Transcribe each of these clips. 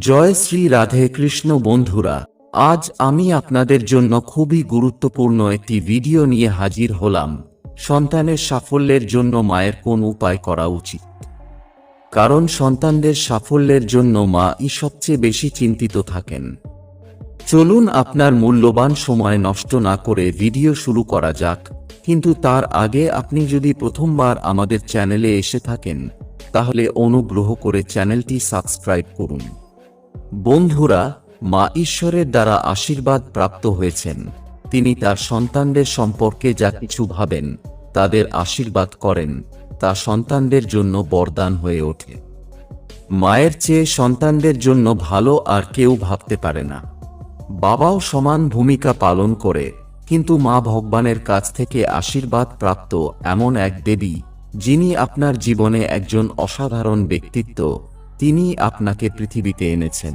জয় শ্রী রাধে কৃষ্ণ বন্ধুরা, আজ আমি আপনাদের জন্য খুবই গুরুত্বপূর্ণ একটি ভিডিও নিয়ে হাজির হলাম। সন্তানের সাফল্যের জন্য মায়ের কোন উপায় করা উচিত? কারণ সন্তানদের সাফল্যের জন্য মা ই সবচেয়ে বেশি চিন্তিত থাকেন। চলুন আপনার মূল্যবান সময় নষ্ট না করে ভিডিও শুরু করা যাক, কিন্তু তার আগে আপনি যদি প্রথমবার আমাদের চ্যানেলে এসে থাকেন, তাহলে অনুগ্রহ করে চ্যানেলটি সাবস্ক্রাইব করুন। বন্ধুরা, মা ঈশ্বরের দ্বারা আশীর্বাদ প্রাপ্ত হয়েছেন। তিনি তার সন্তানদের সম্পর্কে যা কিছু ভাবেন, তাদের আশীর্বাদ করেন, তা সন্তানদের জন্য বরদান হয়ে ওঠে। মায়ের চেয়ে সন্তানদের জন্য ভালো আর কেউ ভাবতে পারে না। বাবাও সমান ভূমিকা পালন করে, কিন্তু মা ভগবানের কাছ থেকে আশীর্বাদ প্রাপ্ত এমন এক দেবী, যিনি আপনার জীবনে একজন অসাধারণ ব্যক্তিত্ব তিনি আপনাকে পৃথিবীতে এনেছেন।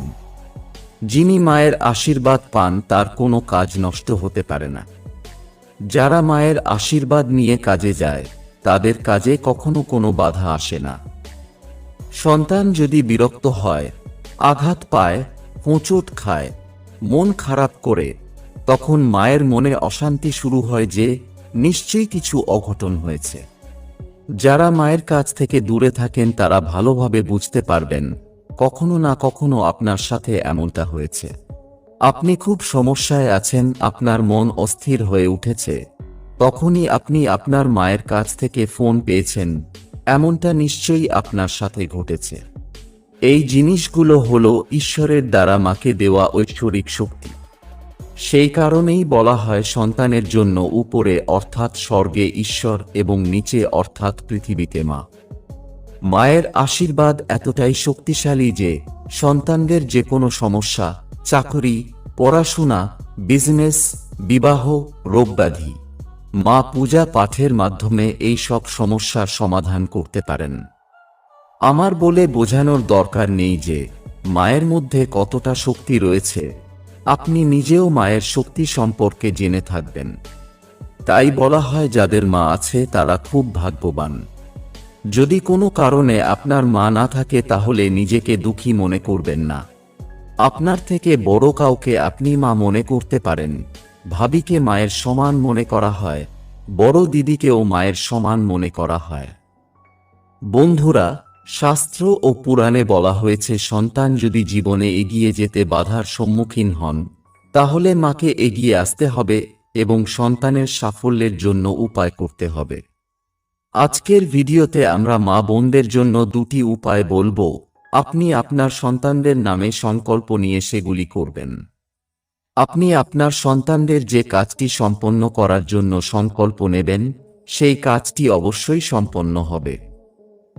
যিনি মায়ের আশীর্বাদ পান, তার কোনো কাজ নষ্ট হতে পারে না। যারা মায়ের আশীর্বাদ নিয়ে কাজে যায়, তাদের কাজে কখনো কোনো বাধা আসে না। সন্তান যদি বিরক্ত হয়, আঘাত পায়, হোঁচট খায়, মন খারাপ করে, তখন মায়ের মনে অশান্তি শুরু হয় যে, নিশ্চয়ই কিছু অঘটন হয়েছে। যারা মায়ের কাছ থেকে দূরে থাকেন তারা ভালোভাবে বুঝতে পারবেন, কখনো না কখনো আপনার সাথে এমনটা হয়েছে। আপনি খুব সমস্যায় আছেন, আপনার মন অস্থির হয়ে উঠেছে। তখনই আপনি আপনার মায়ের কাছ থেকে ফোন পেয়েছেন, এমনটা নিশ্চয়ই আপনার সাথে ঘটেছে। এই জিনিসগুলো হলো ঈশ্বরের দ্বারা মাকে দেওয়া ঐশ্বরিক শক্তি। সেই কারণেই বলা হয় সন্তানের জন্য উপরে অর্থাৎ স্বর্গে ঈশ্বর এবং নিচে অর্থাৎ পৃথিবীতে মা। মায়ের আশীর্বাদ এতটাই শক্তিশালী যে সন্তানদের যে কোনো সমস্যা, চাকরি, পড়াশোনা, বিজনেস, বিবাহ, রোগব্যাধি, মা পূজা পাঠের মাধ্যমে এই সব সমস্যার সমাধান করতে পারেন। আমার বলে বোঝানোর দরকার নেই যে মায়ের মধ্যে কতটা শক্তি রয়েছে আপনি নিজেও মায়ের শক্তি সম্পর্কে জেনে থাকবেন। তাই বলা হয় যাদের মা আছে তারা খুব ভাগ্যবান। যদি কোনো কারণে আপনার মা না থাকে তাহলে নিজেকে দুঃখী মনে করবেন না। আপনার থেকে বড় কাউকে আপনি মা মনে করতে পারেন। ভাবিকে মায়ের সমান মনে করা হয়, বড় দিদিকেও মায়ের সমান মনে করা হয়। বন্ধুরা শাস্ত্র ও পুরাণে বলা হয়েছে, সন্তান যদি জীবনে এগিয়ে যেতে বাধার সম্মুখীন হন, তাহলে মাকে এগিয়ে আসতে হবে এবং সন্তানের সাফল্যের জন্য উপায় করতে হবে। আজকের ভিডিওতে আমরা মা বোনদের জন্য দুটি উপায় বলব। আপনি আপনার সন্তানদের নামে সংকল্প নিয়ে সেগুলি করবেন। আপনি আপনার সন্তানদের যে কাজটি সম্পন্ন করার জন্য সংকল্প নেবেন, সেই কাজটি অবশ্যই সম্পন্ন হবে।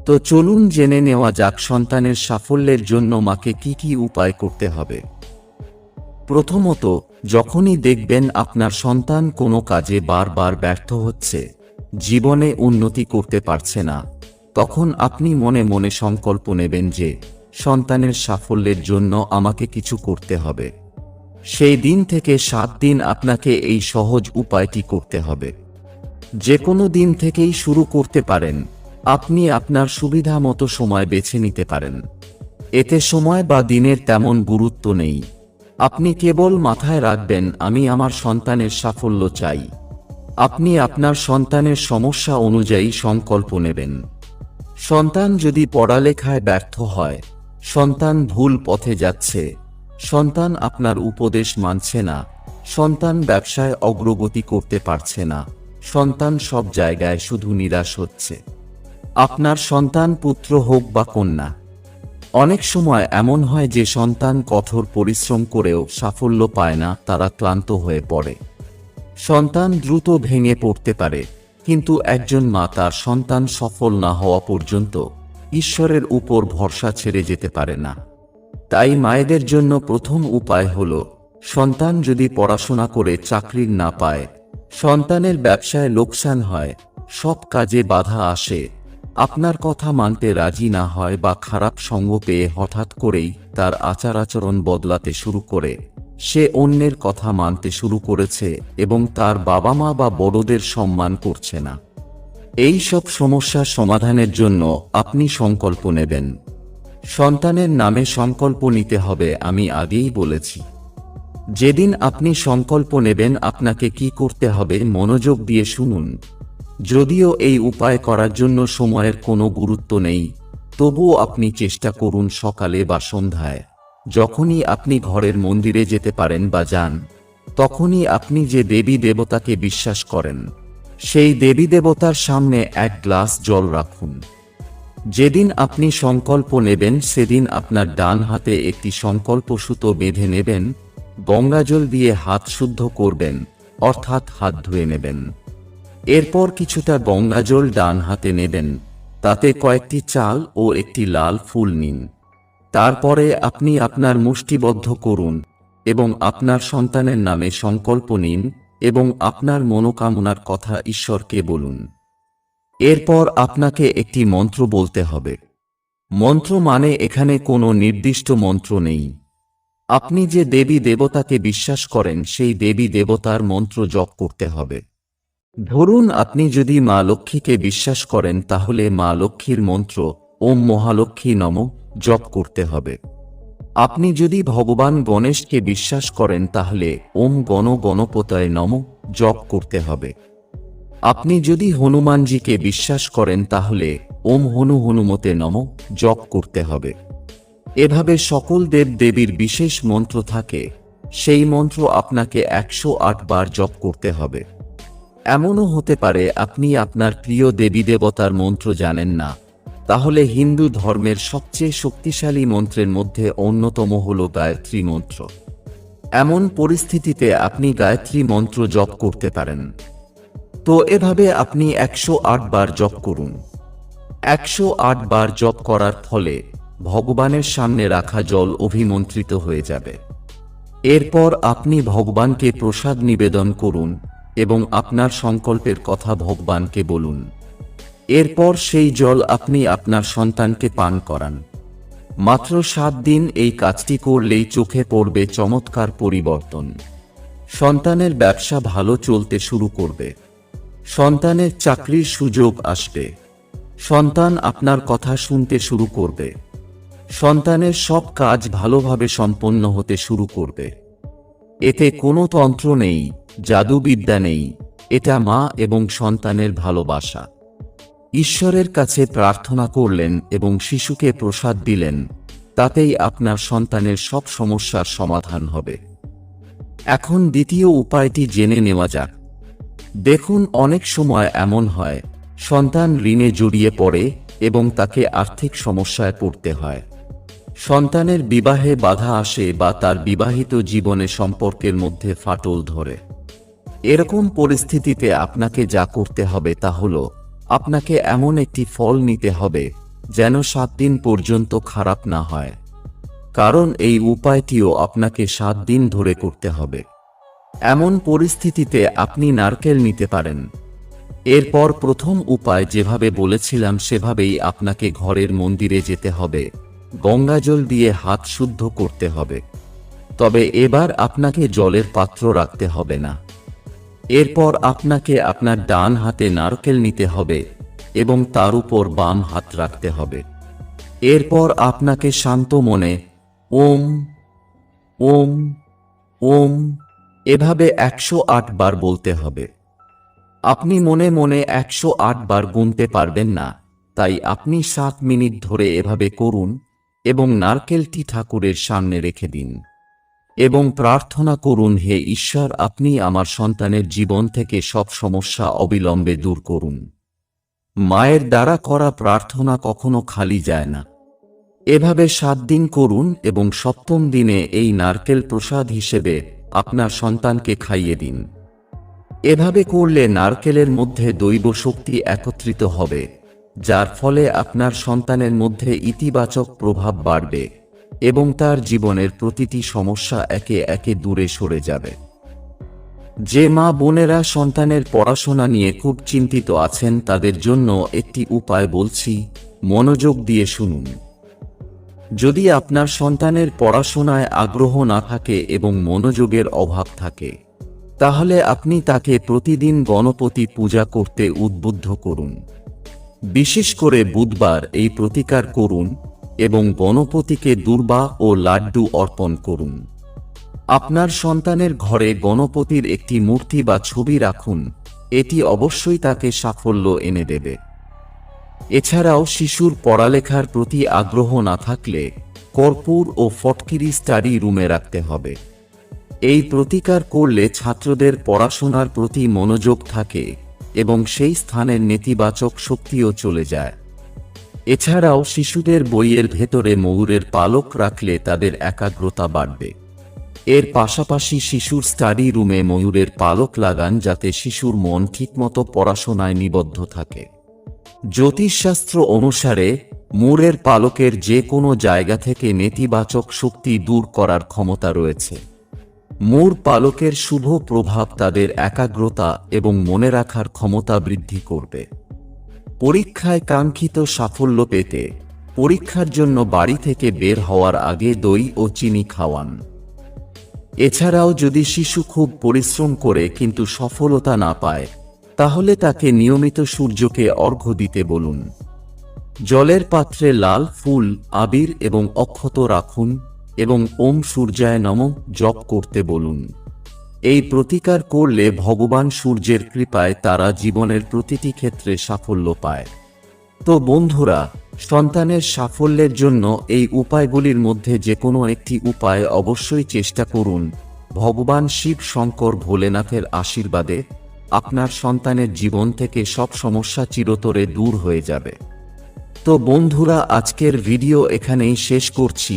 তো চলুন জেনে নেওয়া যাক সন্তানের সাফল্যের জন্য মাকে কি কি উপায় করতে হবে। প্রথমত, যখনই দেখবেন আপনার সন্তান কোনো কাজে বারবার ব্যর্থ হচ্ছে, জীবনে উন্নতি করতে পারছে না, তখন আপনি মনে মনে সংকল্প নেবেন যে, সন্তানের সাফল্যের জন্য আমাকে কিছু করতে হবে। সেই দিন থেকে সাত দিন আপনাকে এই সহজ উপায়টি করতে হবে। যে কোনো দিন থেকেই শুরু করতে পারেন। আপনি আপনার সুবিধা মতো সময় বেছে নিতে পারেন। এতে সময় বা দিনের তেমন গুরুত্ব নেই। আপনি কেবল মাথায় রাখবেন, আমি আমার সন্তানের সাফল্য চাই। আপনি আপনার সন্তানের সমস্যা অনুযায়ী সংকল্প নেবেন। সন্তান যদি পড়ালেখায় ব্যর্থ হয়, সন্তান ভুল পথে যাচ্ছে। সন্তান আপনার উপদেশ মানছে না। সন্তান ব্যবসায় অগ্রগতি করতে পারছে না। সন্তান সব জায়গায় শুধু নিরাশ হচ্ছে। আপনার সন্তান পুত্র হোক বা কন্যা। অনেক সময় এমন হয় যে সন্তান কঠোর পরিশ্রম করেও সাফল্য পায় না, তারা ক্লান্ত হয়ে পড়ে। সন্তান দ্রুত ভেঙে পড়তে পারে, কিন্তু একজন মা তার সন্তান সফল না হওয়া পর্যন্ত ঈশ্বরের উপর ভরসা ছেড়ে যেতে পারে না। তাই মায়েদের জন্য প্রথম উপায় হল, সন্তান যদি পড়াশোনা করে চাকরির না পায়, সন্তানের ব্যবসায় লোকসান হয়, সব কাজে বাধা আসে। আপনার কথা মানতে রাজি না হয় বা খারাপ সঙ্গ পেয়ে হঠাৎ করেই তার আচার আচরণ বদলাতে শুরু করে। সে অন্যের কথা মানতে শুরু করেছে এবং তার বাবা মা বা বড়দের সম্মান করছে না। এই সব সমস্যার সমাধানের জন্য আপনি সংকল্প নেবেন। সন্তানের নামে সংকল্প নিতে হবে আমি আগেই বলেছি। যেদিন আপনি সংকল্প নেবেন আপনাকে কি করতে হবে মনোযোগ দিয়ে শুনুন। যদিও এই উপায় করার জন্য সময়ের কোনো গুরুত্ব নেই, তবুও আপনি চেষ্টা করুন সকালে বা সন্ধ্যায়। যখনই আপনি ঘরের মন্দিরে যেতে পারেন বা যান, তখনই আপনি যে দেবী দেবতাকে বিশ্বাস করেন, সেই দেবী দেবতার সামনে এক গ্লাস জল রাখুন। যেদিন আপনি সংকল্প নেবেন, সেদিন আপনার ডান হাতে একটি সংকল্প সুতো বেঁধে নেবেন, গঙ্গাজল দিয়ে হাত শুদ্ধ করবেন, অর্থাৎ হাত ধুয়ে নেবেন। এরপর কিছুটা গঙ্গাজল ডান হাতে নেবেন, তাতে কয়েকটি চাল ও একটি লাল ফুল নিন। তারপরে আপনি আপনার মুষ্টিবদ্ধ করুন এবং আপনার সন্তানের নামে সংকল্প নিন এবং আপনার মনোকামনার কথা ঈশ্বরকে বলুন। এরপর আপনাকে একটি মন্ত্র বলতে হবে। মন্ত্র মানে এখানে কোনো নির্দিষ্ট মন্ত্র নেই। আপনি যে দেবী দেবতাকে বিশ্বাস করেন, সেই দেবী দেবতার মন্ত্র জপ করতে হবে। ধরুন আপনি যদি মা লক্ষ্মীকে বিশ্বাস করেন, তাহলে মা লক্ষ্মীর মন্ত্র, ওম মহালক্ষ্মী নম জপ করতে হবে। আপনি যদি ভগবান গণেশকে বিশ্বাস করেন, তাহলে ওম গণ গণপতায় নম জপ করতে হবে। আপনি যদি হনুমানজিকে বিশ্বাস করেন, তাহলে ওম হনু হনুমতে নম জপ করতে হবে। এভাবে সকল দেব দেবীর বিশেষ মন্ত্র থাকে। সেই মন্ত্র আপনাকে একশো আট বার জপ করতে হবে। এমনও হতে পারে আপনি আপনার প্রিয় দেবী দেবতার মন্ত্র জানেন না। তাহলে হিন্দু ধর্মের সবচেয়ে শক্তিশালী মন্ত্রের মধ্যে অন্যতম হল গায়ত্রী মন্ত্র। এমন পরিস্থিতিতে আপনি গায়ত্রী মন্ত্র জপ করতে পারেন। তো এভাবে আপনি একশো আট বার জপ করুন। একশো আট বার জপ করার ফলে ভগবানের সামনে রাখা জল অভিমন্ত্রিত হয়ে যাবে। এরপর আপনি ভগবানকে প্রসাদ নিবেদন করুন এবং আপনার সংকল্পের কথা ভগবানকে বলুন। এরপর সেই জল আপনি আপনার সন্তানকে পান করান। মাত্র সাত দিন এই কাজটি করলেই চোখে পড়বে চমৎকার পরিবর্তন। সন্তানের ব্যবসা ভালো চলতে শুরু করবে। সন্তানের চাকরির সুযোগ আসবে। সন্তান আপনার কথা শুনতে শুরু করবে। সন্তানের সব কাজ ভালোভাবে সম্পন্ন হতে শুরু করবে। এতে কোনো তন্ত্র নেই, জাদুবিদ্যা নেই, এটা মা এবং সন্তানের ভালোবাসা। ঈশ্বরের কাছে প্রার্থনা করলেন এবং শিশুকে প্রসাদ দিলেন, তাতেই আপনার সন্তানের সব সমস্যার সমাধান হবে। এখন দ্বিতীয় উপায়টি জেনে নেওয়া যাক। দেখুন, অনেক সময় এমন হয়, সন্তান ঋণে জড়িয়ে পড়ে এবং তাকে আর্থিক সমস্যায় পড়তে হয়। সন্তানের বিবাহে বাধা আসে বা তার বিবাহিত জীবনে সম্পর্কের মধ্যে ফাটল ধরে। এরকম পরিস্থিতিতে আপনাকে যা করতে হবে তা হল, আপনাকে এমন একটি ফল নিতে হবে যেন সাত দিন পর্যন্ত খারাপ না হয়। কারণ এই উপায়টিও আপনাকে সাত দিন ধরে করতে হবে। এমন পরিস্থিতিতে আপনি নারকেল নিতে পারেন। এরপর প্রথম উপায় যেভাবে বলেছিলাম সেভাবেই আপনাকে ঘরের মন্দিরে যেতে হবে। গঙ্গাজল দিয়ে হাত শুদ্ধ করতে হবে। তবে এবার আপনাকে জলের পাত্র রাখতে হবে না। এরপর আপনাকে আপনার ডান হাতে নারকেল নিতে হবে এবং তার উপর বাম হাত রাখতে হবে। এরপর আপনাকে শান্ত মনে ওম ওম ওম এভাবে একশো আট বার বলতে হবে। আপনি মনে মনে একশো আট বার গুনতে পারবেন না, তাই আপনি সাত মিনিট ধরে এভাবে করুন। এবং নারকেলটি ঠাকুরের সামনে রেখে দিন। এবং প্রার্থনা করুন, হে ঈশ্বর, আপনি আমার সন্তানের জীবন থেকে সব সমস্যা অবিলম্বে দূর করুন। মায়ের দ্বারা করা প্রার্থনা কখনো খালি যায় না। এভাবে সাত দিন করুন এবং সপ্তম দিনে এই নারকেল প্রসাদ হিসেবে আপনার সন্তানকে খাইয়ে দিন। এভাবে করলে নারকেলের মধ্যে দৈব শক্তি একত্রিত হবে। যার ফলে আপনার সন্তানের মধ্যে ইতিবাচক প্রভাব বাড়বে এবং তার জীবনের প্রতিটি সমস্যা একে একে দূরে সরে যাবে। যে মা বোনেরা সন্তানের পড়াশোনা নিয়ে খুব চিন্তিত আছেন, তাদের জন্য একটি উপায় বলছি, মনোযোগ দিয়ে শুনুন। যদি আপনার সন্তানের পড়াশোনায় আগ্রহ না থাকে এবং মনোযোগের অভাব থাকে, তাহলে আপনি তাকে প্রতিদিন গণপতি পূজা করতে উদ্বুদ্ধ করুন। বিশেষ করে বুধবার এই প্রতিকার করুন এবং গণপতিকে দুর্বা ও লাড্ডু অর্পণ করুন। আপনার সন্তানের ঘরে গণপতির একটি মূর্তি বা ছবি রাখুন, এটি অবশ্যই তাকে সাফল্য এনে দেবে। এছাড়াও শিশুর পড়ালেখার প্রতি আগ্রহ না থাকলে কর্পূর ও ফটকিরি স্টাডি রুমে রাখতে হবে। এই প্রতিকার করলে ছাত্রদের পড়াশোনার প্রতি মনোযোগ থাকে এবং সেই স্থানের নেতিবাচক শক্তিও চলে যায়। এছাড়াও শিশুদের বইয়ের ভেতরে ময়ূরের পালক রাখলে তাদের একাগ্রতা বাড়বে। এর পাশাপাশি শিশুর স্টাডি রুমে ময়ূরের পালক লাগান যাতে শিশুর মন ঠিকমতো পড়াশোনায় নিবদ্ধ থাকে। জ্যোতিষশাস্ত্র অনুসারে মুরের পালকের যে কোনো জায়গা থেকে নেতিবাচক শক্তি দূর করার ক্ষমতা রয়েছে। মূর পালকের শুভ প্রভাব তাদের একাগ্রতা এবং মনে রাখার ক্ষমতা বৃদ্ধি করবে। পরীক্ষায় কাঙ্ক্ষিত সাফল্য পেতে, পরীক্ষার জন্য বাড়ি থেকে বের হওয়ার আগে দই ও চিনি খাওয়ান। এছাড়াও যদি শিশু খুব পরিশ্রম করে কিন্তু সফলতা না পায়, তাহলে তাকে নিয়মিত সূর্যকে অর্ঘ্য দিতে বলুন। জলের পাত্রে লাল ফুল, আবির এবং অক্ষত রাখুন। এবং ওম সূর্যায় নম জপ করতে বলুন। এই প্রতিকার করলে ভগবান সূর্যের কৃপায় তারা জীবনের প্রতিটি ক্ষেত্রে সাফল্য পায়। তো বন্ধুরা, সন্তানের সাফল্যের জন্য এই উপায়গুলির মধ্যে যে কোনো একটি উপায় অবশ্যই চেষ্টা করুন। ভগবান শিব শঙ্কর ভোলেনাথের আশীর্বাদে আপনার সন্তানের জীবন থেকে সব সমস্যা চিরতরে দূর হয়ে যাবে। তো বন্ধুরা, আজকের ভিডিও এখানেই শেষ করছি।